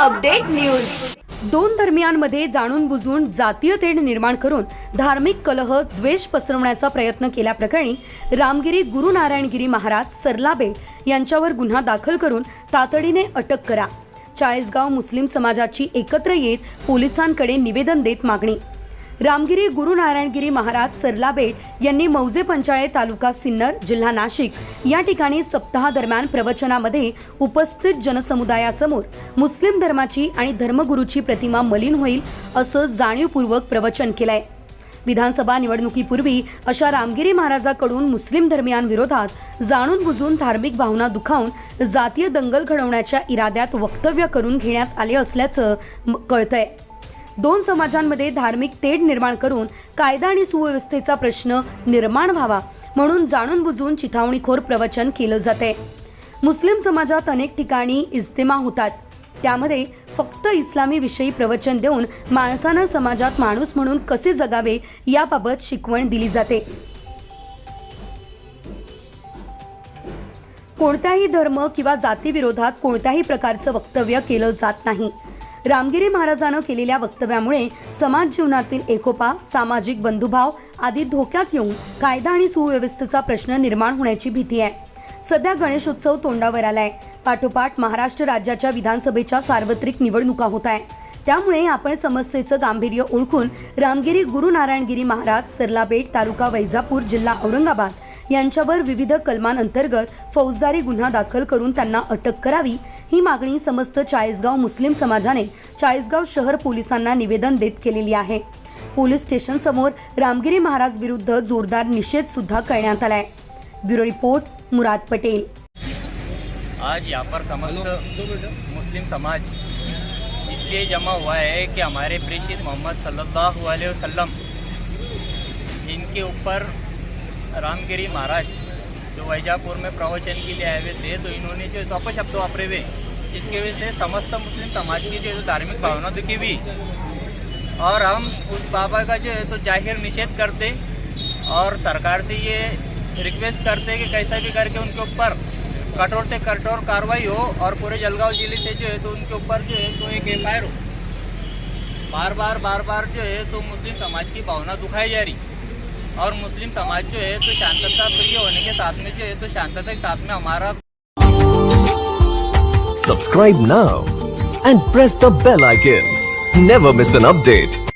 Update news. दोन धर्मियांमध्ये जाणून बुजून जातीय तेढ निर्माण करून धार्मिक कलह द्वेष पसरवण्याचा प्रयत्न केल्याप्रकरणी रामगिरी गुरु नारायणगिरी महाराज सरलाबे यांच्यावर गुन्हा दाखल करून तातडीने अटक करा. चाळीसगाव मुस्लिम समाजाची एकत्र येत पोलिसांकडे निवेदन देत मागणी. रामगिरी गुरुनारायणगिरी महाराज सरलाबेट यांनी मौजे पंचाळे तालुका सिन्नर जिल्हा नाशिक या ठिकाणी सप्ताहादरम्यान प्रवचनामध्ये उपस्थित जनसमुदायासमोर मुस्लिम धर्माची आणि धर्मगुरूची प्रतिमा मलिन होईल असं जाणीवपूर्वक प्रवचन केलंय. विधानसभा निवडणुकीपूर्वी अशा रामगिरी महाराजाकडून मुस्लिम धर्मियांविरोधात जाणून बुजून धार्मिक भावना दुखावून जातीय दंगल घडवण्याच्या इराद्यात वक्तव्य करून घेण्यात आले असल्याचं म- कळतंय. दोन समाजांमध्ये धार्मिक तेढ निर्माण करून कायदा आणि सुव्यवस्थेचा प्रश्न निर्माण व्हावा म्हणून जाणून बुजून चिथावणीखोर प्रवचन केलं जाते. मुस्लिम समाजात अनेक ठिकाणी इज्तिमा होतात. त्यामध्ये फक्त इस्लामी विषयी प्रवचन देऊन माणसानं समाजात माणूस म्हणून कसे जगावे याबाबत शिकवण दिली जाते. कोणत्याही धर्म किंवा जातीविरोधात कोणत्याही प्रकारचं वक्तव्य केलं जात नाही. रामगिरी महाराजानं केलेल्या वक्तव्यामुळे समाज जीवनातील एकोपा सामाजिक बंधुभाव आदी धोक्यात येऊन कायदा आणि सुव्यवस्थेचा प्रश्न निर्माण होण्याची भीती आहे. सध्या गणेशोत्सव तोंडावर आलाय. पाठोपाठ महाराष्ट्र राज्याच्या विधानसभेच्या सार्वत्रिक निवडणुका होत आहे. त्यामुळे आपण समस्येचं गांभीर्य ओळखून रामगिरी गुरु नारायणगिरी महाराज सरलाबेट तालुका वैजापूर जिल्हा औरंगाबाद यांच्यावर विविध कलमांअंतर्गत फौजदारी गुन्हा दाखल करून त्यांना अटक करावी. ही मागणी समस्त चाळीसगाव मुस्लिम समाजाने चाळीसगाव शहर पोलिसांना निवेदन देत केलेली आहे. पोलीस स्टेशन समोर रामगिरी महाराज विरुद्ध जोरदार निषेध सुद्धा करण्यात आलाय. Bureau report Murad Patel. आज यहाँ पर समस्त मुस्लिम समाज इसलिए जमा हुआ है कि हमारे प्रेषित मोहम्मद सल्लल्लाहु अलैहि वसल्लम इनके ऊपर रामगिरी महाराज जो वैजापुर में प्रवचन के लिए आए हुए थे तो इन्होंने जो अपशब्द वापरे हुए, जिसकी वजह से समस्त मुस्लिम समाज की जो धार्मिक भावना दुखी हुई। और हम उस बाबा का जो है तो ज़ाहिर निषेध करते और सरकार से ये रिक्वेस्ट करते कि कैसा भी करके उनके ऊपर कठोर से कठोर कार्रवाई हो और पूरे जलगांव ज़िले से जो है तो उनके ऊपर जो है तो एक एफ़ हो। बार बार बार बार जो है तो मुस्लिम समाज की भावना दुखाई जा रही। और मुस्लिम समाज जो है तो शांतता प्रिय होने के साथ में जो है तो शांतता के साथ में हमारा सब्सक्राइब ना and press the bell icon never miss an update